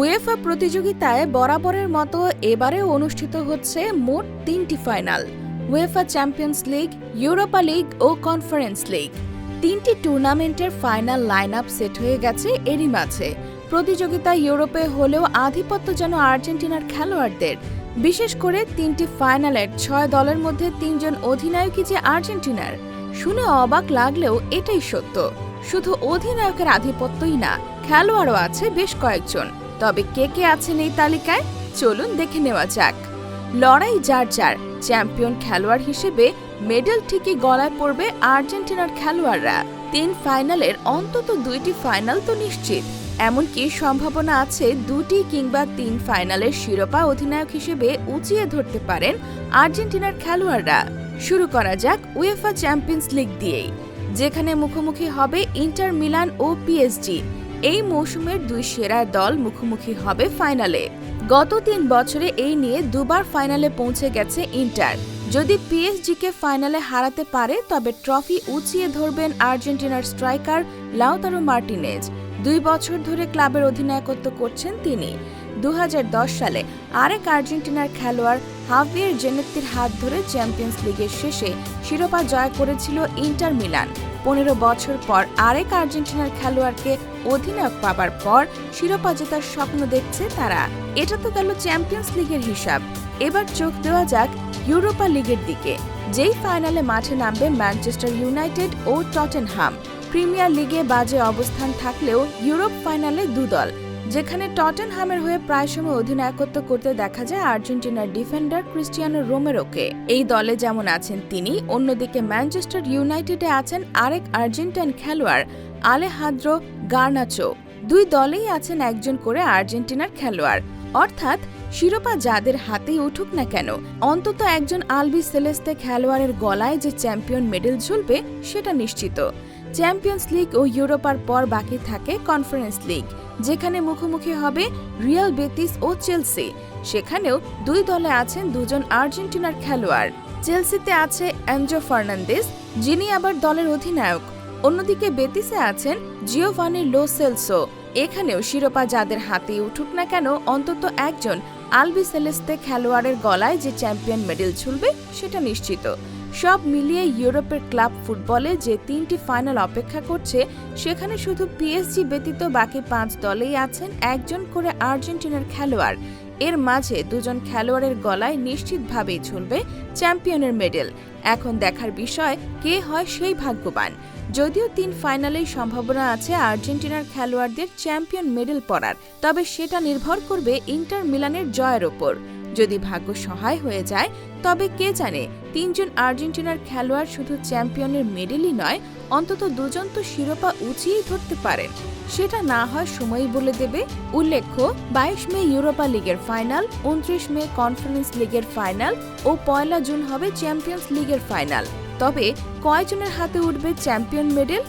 UEFA প্রতিযোগিতায় বরাবরের মতো এবারে অনুষ্ঠিত হচ্ছে মোট তিনটি final, UEFA champions league, Europa league ও কনফারেন্স লিগ। তিনটি টুর্নামেন্টের ফাইনাল লাইন আপ সেট হয়ে গেছে এরই মাঝে। প্রতিযোগিতা ইউরোপে হলেও আধিপত্য যেন আর্জেন্টিনার খেলোয়াড়দের। বিশেষ করে তিনটি ফাইনালের ছয় দলের মধ্যে তিনজন অধিনায়কই যে আর্জেন্টিনার, শুনে অবাক লাগলেও এটাই সত্য। শুধু অধিনায়কের আধিপত্যই না, খেলোয়াড়ও আছে বেশ কয়েকজন। তবে কে কে আছেন এই তালিকায়? চলুন দেখে নেওয়া যাক। লড়াই যার যার, চ্যাম্পিয়ন খেলোয়াড় হিসেবে মেডেল ঠিকই গলায় পড়বে আর্জেন্টিনার খেলোয়াড়রা। তিন ফাইনালের অন্তত দুইটি ফাইনাল তো নিশ্চিত। এমনকি সম্ভাবনা আছে দুটি কিংবা তিন ফাইনালের শিরোপা অধিনায়ক হিসেবে উঁচিয়ে ধরতে পারেন আর্জেন্টিনার খেলোয়াড়রা। শুরু করা যাক উয়েফা চ্যাম্পিয়ন্স লিগ দিয়েই, যেখানে মুখোমুখি হবে ইন্টার মিলান ও পিএসজি। এই মৌসুমের দুই সেরা দল মুখোমুখি হবে ফাইনালে। গত তিন বছরে এই নিয়ে দুবার ফাইনালে পৌঁছে গেছে ইন্টার। যদি পিএসজিকে ফাইনালে হারাতে পারে, তবে ট্রফি উঁচিয়ে ধরবেন আর্জেন্টিনার স্ট্রাইকার লাউতারো মার্টিনেজ। দুই বছর ধরে ক্লাবের অধিনায়কত্ব করছেন তিনি। দুহাজার দশ সালে আরেক আর্জেন্টিনার খেলোয়াড় হাভিয়ের জেনেত্তির হাত ধরে চ্যাম্পিয়ন্স লিগের শেষে শিরোপা জয় করেছিল ইন্টার মিলান। পনেরো বছর পর আরেক আর্জেন্টিনার খেলোয়াড়কে অধিনায়ক পাবার পর শিরোপা জেতার স্বপ্ন দেখছে তারা। এটা তো গেল চ্যাম্পিয়ন্স লিগের হিসাব। এবার চোখ দেওয়া যাক ইউরোপা লিগের দিকে, যেই ফাইনালে মাঠে নামবে ম্যানচেস্টার ইউনাইটেড ও টটেনহাম। প্রিমিয়ার লিগে বাজে অবস্থান থাকলেও ইউরোপ ফাইনালে দুদল যেখানে টটেনহামের হয়ে প্রায় সময় অধিনায়কত্ব করতে দেখা যায় আর্জেন্টিনার ডিফেন্ডার ক্রিস্টিয়ানো রোমেরোকে। এই দলে যেমন আছেন তিনি, অন্যদিকে ম্যানচেস্টার ইউনাইটেডে আছেন আরেক আর্জেন্টাইন খেলোয়াড় আলেহাদ্রো গার্নাচো। দুই দলেই আছেন একজন করে আর্জেন্টিনার খেলোয়াড়, অর্থাৎ শিরোপা যাদের হাতেই উঠুক না কেন, অন্তত একজন আলবি সেলেস্তে খেলোয়াড়ের গলায় যে চ্যাম্পিয়ন মেডেল ঝুলবে, সেটা নিশ্চিত। চ্যাম্পিয়ন্স লিগ ও ইউরোপার পর বাকি থাকে কনফারেন্স লিগ, যেখানে মুখোমুখি হবে রিয়াল বেতিস ও চেলসি। সেখানেও দুই দলে আছেন দুজন আর্জেন্টিনার খেলোয়াড়। চেলসিতে আছে অ্যাঞ্জো ফার্নান্দেস যিনি আবার দলের অধিনায়ক। অন্যদিকে বেতিসে আছেন জিওভানি লো সেলসো। এখানেও শিরোপা যাদের হাতে উঠুক না কেন, অন্তত একজন আলবি সেলেস্তে খেলোয়াড়ের গলায় যে চ্যাম্পিয়ন মেডেল ছুলবে, সেটা নিশ্চিত। সব মিলিয়ে ইউরোপের ক্লাব ফুটবলে যে তিনটি ফাইনাল অপেক্ষা করছে, সেখানে শুধু পিএসজি ব্যতীত বাকি পাঁচ দলেই আছেন একজন করে আর্জেন্টিনার খেলোয়াড় এর মাঝে দুজন খেলোয়াড়ের গলায় নিশ্চিতভাবেই ঝুলবে চ্যাম্পিয়নের মেডেল। এখন দেখার বিষয়, কে হয় সেই ভাগ্যবান? যদিও তিন ফাইনালেই সম্ভাবনা আছে আর্জেন্টিনার খেলোয়াড়দের চ্যাম্পিয়ন মেডেল পড়ার তবে সেটা নির্ভর করবে ইন্টার মিলানের জয়ের ওপর। যদি ভাগ্য সহায় হয়ে যায়, তবে কে জানে, তিনজন আর্জেন্টিনার খেলোয়াড় শুধু চ্যাম্পিয়নের মেডেলই নয়, অন্তত দুজন তো শিরোপা উঁচিয়েই ধরতে পারেন। সেটা না হয় সময়ই বলে দেবে, উল্লেখ্য, বাইশ মে ইউরোপা লিগের ফাইনাল, উনত্রিশ মে কনফারেন্স লিগের ফাইনাল ও পয়লা জুন হবে চ্যাম্পিয়ন্স লিগের ফাইনাল। তবে কয়জনের হাতে উঠবে চ্যাম্পিয়ন মেডেল?